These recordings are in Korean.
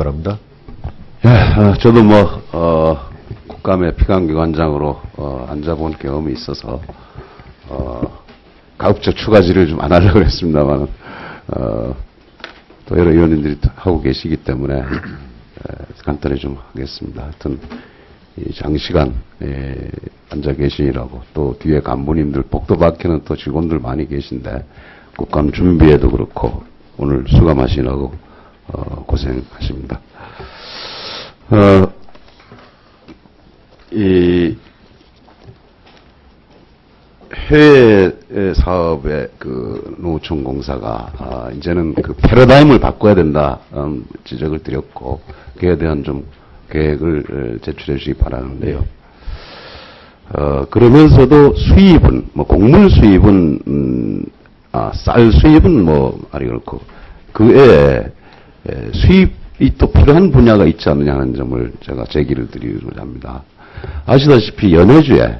바랍니다. 예, 어, 저도 뭐, 어, 국감의 피감기관장으로, 어, 앉아본 경험이 있어서, 어, 가급적 추가질을 좀안 하려고 했습니다만, 어, 또 여러 의원님들이 하고 계시기 때문에, 에, 간단히 좀 하겠습니다. 하여튼, 이 장시간, 에, 앉아 계시느라고, 또 뒤에 간부님들, 복도 밖에는 또 직원들 많이 계신데, 국감 준비에도 그렇고, 오늘 수감하시느라고, 어, 고생하십니다. 어, 이 해외 사업의 그 노총 공사가 아, 이제는 그 패러다임을 바꿔야 된다 음, 지적을 드렸고 그에 대한 좀 계획을 어, 제출해 주시기 바라는데요. 어, 그러면서도 수입은 뭐 곡물 수입은 음, 아, 쌀 수입은 뭐 아니 그렇고 그 외에 에, 수입이 또 필요한 분야가 있지 않느냐 하는 점을 제가 제기를 드리고자 합니다. 아시다시피 연해주에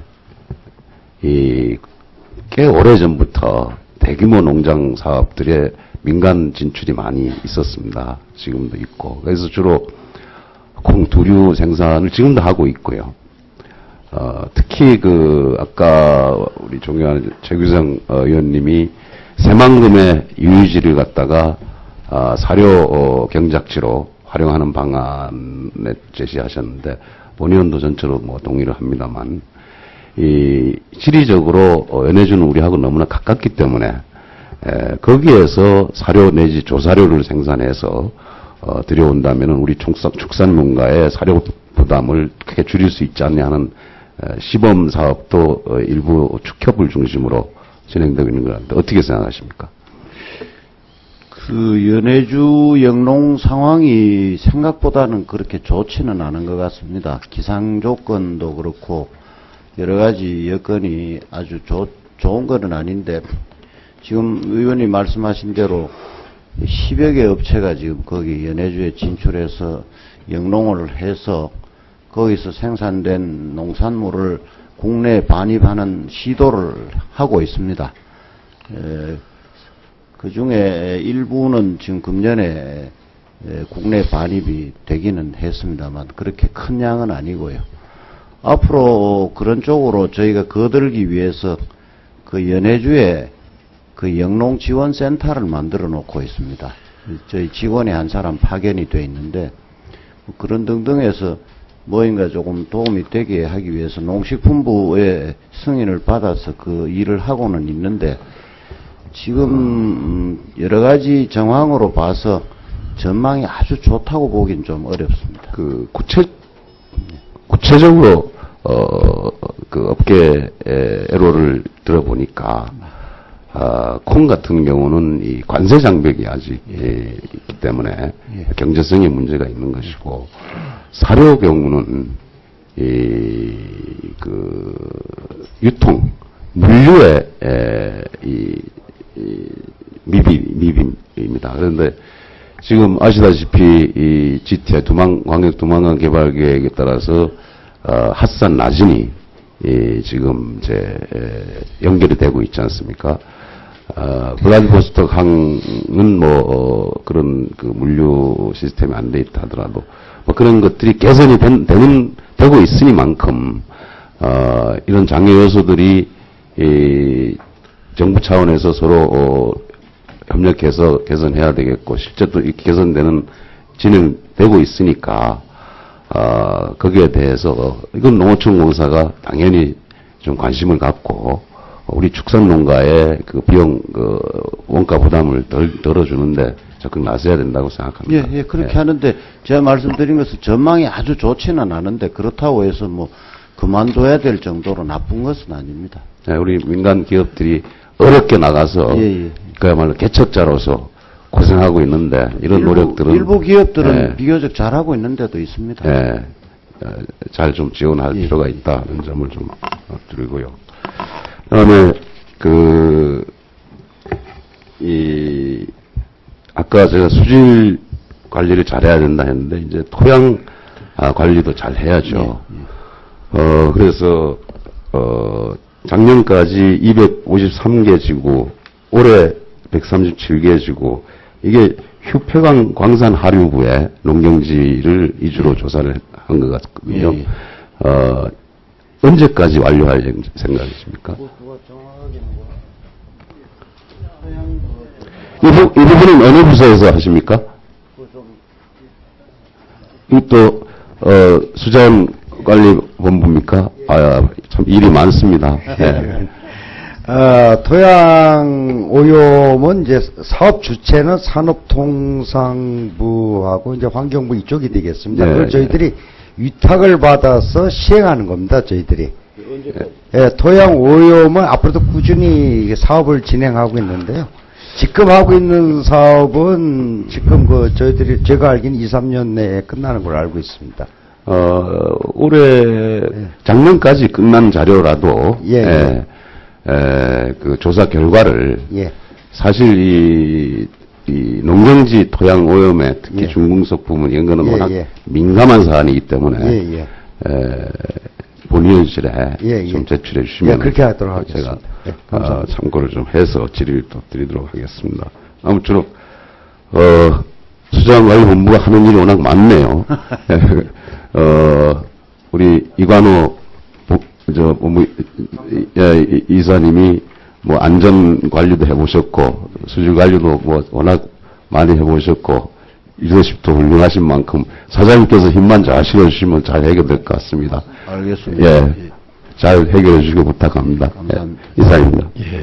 이꽤 오래전부터 대규모 농장 사업들의 민간 진출이 많이 있었습니다. 지금도 있고. 그래서 주로 콩 두류 생산을 지금도 하고 있고요. 어, 특히 그 아까 우리 존경하는 최규성 어, 의원님이 새만금의 유유지를 갖다가 아, 사료 어, 경작지로 활용하는 방안을 제시하셨는데 본의원도 전체로 뭐 동의를 합니다만 이 지리적으로 어, 연해주는 우리하고 너무나 가깝기 때문에 에, 거기에서 사료 내지 조사료를 생산해서 어, 들여온다면 우리 축산, 축산농가의 사료 부담을 크게 줄일 수 있지 않냐 하는 에, 시범 사업도 어, 일부 축협을 중심으로 진행되고 있는 것 같은데 어떻게 생각하십니까? 그 연해주 영농 상황이 생각보다는 그렇게 좋지는 않은 것 같습니다. 기상 조건도 그렇고 여러 가지 여건이 아주 좋, 좋은 것은 아닌데 지금 의원님 말씀하신 대로 10여 개 업체가 지금 거기 연해주에 진출해서 영농을 해서 거기서 생산된 농산물을 국내에 반입하는 시도를 하고 있습니다. 에, 그 중에 일부는 지금 금년에 에, 국내 반입이 되기는 했습니다만 그렇게 큰 양은 아니고요. 앞으로 그런 쪽으로 저희가 거들기 위해서 그 연해주에 그 영농 지원 센터를 만들어 놓고 있습니다. 저희 직원이 한 사람 파견이 돼 있는데 뭐 그런 등등해서 뭐인가 조금 도움이 되게 하기 위해서 농식품부의 승인을 받아서 그 일을 하고는 있는데 지금 음, 여러 가지 정황으로 봐서 전망이 아주 좋다고 보긴 좀 어렵습니다. 그 구체 구체적으로 어 그 업계 애로를 들어보니까 아, 콩 같은 경우는 이 관세 장벽이 아직 예, 있기 때문에 예. 경제성에 문제가 있는 것이고 사료 경우는 이 그 유통 물류의 에, 이, 이 미비 미비입니다. 그런데 지금 아시다시피 이 GT 두망 광역 두망강 개발 계획에 따라서 어, 핫산 나진이 이 지금 이제 에, 연결이 되고 있지 않습니까? 어, 블라디보스톡 항은 뭐 어, 그런 그 물류 시스템이 안 돼 있다 하더라도 뭐 그런 것들이 개선이 된, 되는 되고 있으니만큼 어, 이런 장애 요소들이 이 정부 차원에서 서로 어, 협력해서 개선해야 되겠고 실제 또 개선되는 진행되고 있으니까 어, 거기에 대해서 어, 이건 농어촌 공사가 당연히 좀 관심을 갖고 우리 축산 농가의 그 비용 그 원가 부담을 덜 덜어주는데 적극 나서야 된다고 생각합니다. 예, 예, 그렇게 예. 하는데 제가 말씀드린 것은 전망이 아주 좋지는 않은데 그렇다고 해서 뭐 그만둬야 될 정도로 나쁜 것은 아닙니다. 네, 우리 민간 기업들이 어렵게 나가서 예, 예. 그야말로 개척자로서 고생하고 있는데 이런 일부, 노력들은 일부 기업들은 예, 비교적 잘하고 있는 데도 있습니다. 예, 잘좀 지원할 예. 필요가 있다는 점을 좀 어, 드리고요. 그다음에 그 이 아까 제가 수질 관리를 잘해야 된다 했는데 이제 토양 아, 관리도 잘 해야죠. 어 그래서 어 작년까지 253개 지구 올해 137개 지구 이게 휴평강 광산 하류부에 농경지를 이주로 조사를 한 것 같거든요. 예, 예. 어, 언제까지 완료할 생각이십니까? 이, 부, 이 부분은 어느 부서에서 하십니까? 이또 어, 수자원 관리본부입니까? 아, 참 일이 많습니다. 예. 어, 토양 오염은 이제 사업 주체는 산업통상부하고 이제 환경부 이쪽이 되겠습니다. 네, 그걸 저희들이 위탁을 받아서 시행하는 겁니다. 저희들이. 예, 토양 오염은 앞으로도 꾸준히 사업을 진행하고 있는데요. 지금 하고 있는 사업은 지금 그 저희들이 제가 알기는 2, 3년 내에 끝나는 걸 알고 있습니다. 어, 올해 작년까지 끝난 자료라도 예, 예. 에, 그 조사 결과를 예. 사실 이, 이 농경지 토양 오염에 특히 예. 중금속 부분 이런 거는 예, 워낙 예. 민감한 사안이기 때문에 예, 예. 에, 본위원실에 예, 예. 좀 제출해 주시면 예, 그렇게 하도록 제가 하겠습니다. 예, 어. 참고를 좀 해서 질의를 또 드리도록 하겠습니다. 아무쪼록 어, 수장관리본부가 하는 일이 워낙 많네요. 어, 우리 이관호 보- 저 이- 예, 이- 이사님이 뭐 안전 관리도 해보셨고 수질 관리도 뭐 워낙 많이 해보셨고 리더십도 훌륭하신 만큼 사장님께서 힘만 잘 실어주시면 잘 해결될 것 같습니다. 알겠습니다. 예, 잘 해결해 주시고 부탁합니다. 감사합니다. 예, 이사입니다. 예.